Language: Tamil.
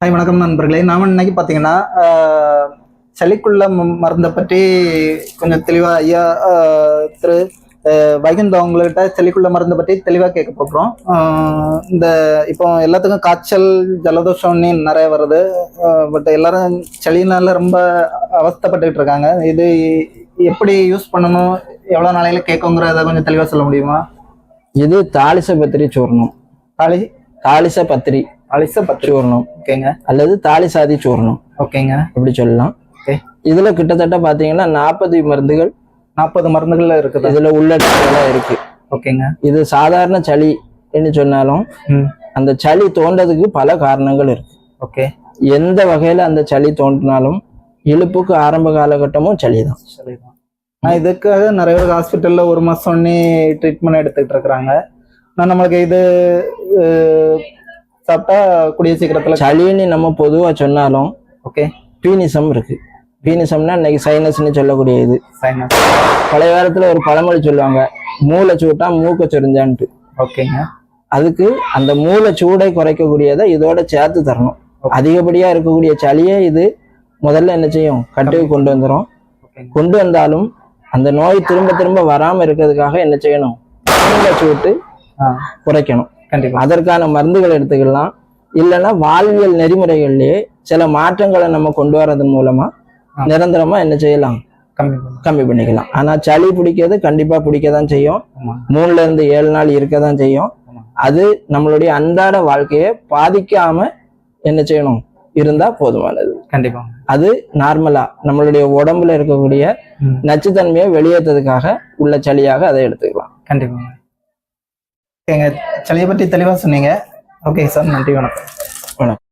ஹாய் வணக்கம் நண்பர்களே. நாம இன்னைக்கு பார்த்தீங்கன்னா சளிக்குள்ள மருந்தை பற்றி கொஞ்சம் தெளிவா ஐயா திரு ஆஹ், வைகுந்த அவங்கள்ட்ட சளிக்குள்ள மருந்தை பற்றி தெளிவாக கேட்க போகிறோம் இந்த இப்போ எல்லாத்துக்கும் காய்ச்சல் ஜலதோஷம்னு நிறைய வருது. பட் எல்லாரும் சளினால ரொம்ப அவஸ்தைப்பட்டுக்கிட்டு இருக்காங்க. இது எப்படி யூஸ் பண்ணணும்? எவ்வளோ நாளையில கேட்குங்கிறத கொஞ்சம் தெளிவாக சொல்ல முடியுமா? இது தாளிச பத்திரி சூர்ணம் தாலி தாளிச பத்திரி. அலிச பத்து சூர்ணம் ஓகேங்க? அல்லது தாளிசாதி சூர்ணம் ஓகேங்க. இப்படி சொல்லலாம். ஓகே. இதுல கிட்டத்தட்ட பாத்தீங்கன்னா நாற்பது மருந்துகள் நாற்பது மருந்துகள்ல இருக்குது? இதுல உள்ளடக்கெல்லாம் இருக்கு. ஓகேங்க. இது சாதாரண சளி என்று சொன்னாலும் அந்த சளி தோன்றதுக்கு பல காரணங்கள் இருக்கு. ஓகே. எந்த வகையில அந்த சளி தோன்றினாலும் இழுப்புக்கு ஆரம்ப காலகட்டமும் சளி தான் சரிதான் நான் இதுக்காக நிறைய பேர் ஹாஸ்பிட்டல்ல ஒரு மாசம் ட்ரீட்மெண்ட் எடுத்துக்கிட்டு இருக்கிறாங்க. நான் நம்மளுக்கு இது சாப்பிட்டா கூடிய சீக்கிரத்துல சளின்னு நம்ம பொதுவா சொன்னாலும் ஓகே பீனிசம் இருக்கு. பீனிசம்னா இன்னைக்கு சைனஸ்னு சொல்லக்கூடிய இது சைனஸ். பழைய காலத்துல ஒரு பழமொழி சொல்லுவாங்க மூளை சூட்டா மூக்க சொரிஞ்சான்ட்டு ஓகேங்க அதுக்கு அந்த மூளை சூடை குறைக்கக்கூடியதை இதோட சேர்த்து தரணும். அதிகப்படியா இருக்கக்கூடிய சளியை இது முதல்ல என்ன செய்யும்? கட்டுக்கு கொண்டு ஓகேங்க கொண்டு வந்தாலும் அந்த நோய் திரும்ப திரும்ப வராம இருக்கிறதுக்காக என்ன செய்யணும்? மூளை சூட்டு குறைக்கணும். அதற்கான மருந்துகள் எடுத்துக்கலாம். இல்லைன்னா வாழ்வியல் நெறிமுறைகள்லயே சில மாற்றங்களை நம்ம கொண்டு வர்றதன் மூலமா. நிரந்தரமா என்ன செய்யலாம்? கம்மி பண்ணிக்கலாம். ஆனா சளி பிடிக்கிறது கண்டிப்பா பிடிக்க தான் செய்யும் மூணுல இருந்து ஏழு நாள் இருக்க தான் செய்யும். அது நம்மளுடைய அன்றாட வாழ்க்கையை பாதிக்காம என்ன செய்யணும்? இருந்தா போதுமானது. கண்டிப்பா. அது நார்மலா நம்மளுடைய உடம்புல இருக்கக்கூடிய நச்சுத்தன்மையை வெளியேற்றதுக்காக உள்ள சளியாக அதை எடுத்துக்கலாம். கண்டிப்பா. ஓகேங்க சளியை பற்றி தெளிவாக சொன்னீங்க. ஓகே சார் நன்றி வணக்கம். வணக்கம்.